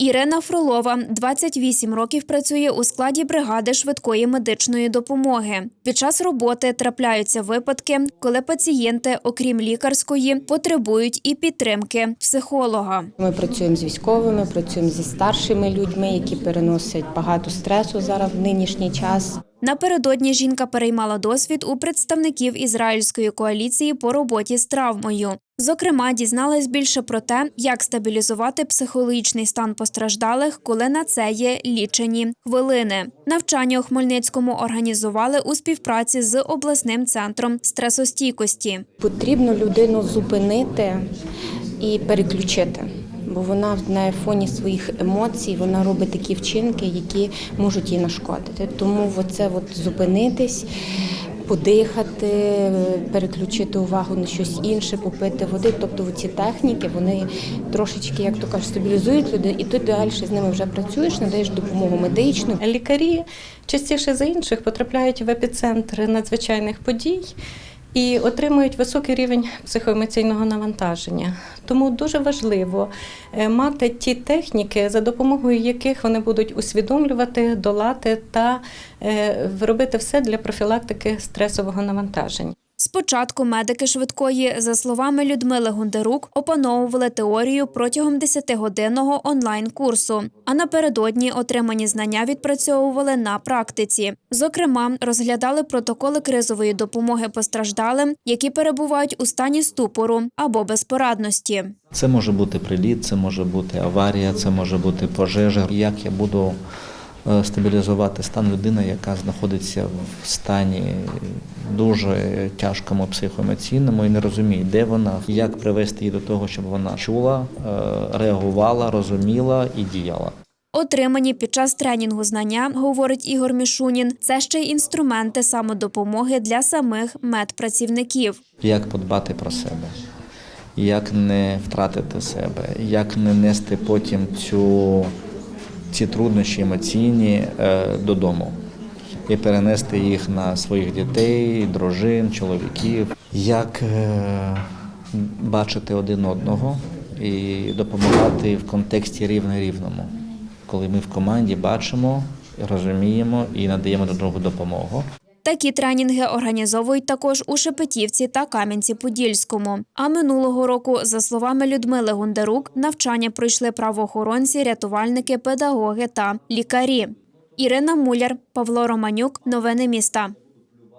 Ірина Фролова 28 років працює у складі бригади швидкої медичної допомоги. Під час роботи трапляються випадки, коли пацієнти, окрім лікарської, потребують і підтримки психолога. Ми працюємо з військовими, працюємо зі старшими людьми, які переносять багато стресу зараз в нинішній час. Напередодні жінка переймала досвід у представників ізраїльської коаліції по роботі з травмою. Зокрема, дізналась більше про те, як стабілізувати психологічний стан постраждалих, коли на це є лічені хвилини. Навчання у Хмельницькому організували у співпраці з обласним центром стресостійкості. Потрібно людину зупинити і переключити. Бо вона на фоні своїх емоцій вона робить такі вчинки, які можуть їй нашкодити. Тому оце от зупинитись, подихати, переключити увагу на щось інше, попити води. Тобто ці техніки вони трошечки, як то кажуть, стабілізують людей, і ти далі з ними вже працюєш, надаєш допомогу медичну. Лікарі частіше за інших потрапляють в епіцентр надзвичайних подій і отримують високий рівень психоемоційного навантаження. Тому дуже важливо е, мати ті техніки, за допомогою яких вони будуть усвідомлювати, долати та е, робити все для профілактики стресового навантаження. Спочатку медики швидкої, за словами Людмили Гундерук, опановували теорію протягом 10-годинного онлайн-курсу, а напередодні отримані знання відпрацьовували на практиці. Зокрема, розглядали протоколи кризової допомоги постраждалим, які перебувають у стані ступору або безпорадності. Це може бути приліт, це може бути аварія, це може бути пожежа. Як я буду стабілізувати стан людини, яка знаходиться в стані дуже тяжкому психоемоційному і не розуміє, де вона, як привести її до того, щоб вона чула, е, реагувала, розуміла і діяла. Отримані під час тренінгу знання, говорить Ігор Мішунін, це ще й інструменти самодопомоги для самих медпрацівників. Як подбати про себе, як не втратити себе, як не нести потім цю, ці труднощі емоційні е, додому. І перенести їх на своїх дітей, дружин, чоловіків, як е, бачити один одного і допомагати в контексті рівне рівному, коли ми в команді бачимо, розуміємо і надаємо до другу допомогу. Такі тренінги організовують також у Шепетівці та Кам'янці-Подільському. А минулого року, за словами Людмили Гундарук, навчання пройшли правоохоронці, рятувальники, педагоги та лікарі. Ірина Муляр, Павло Романюк. Новини міста.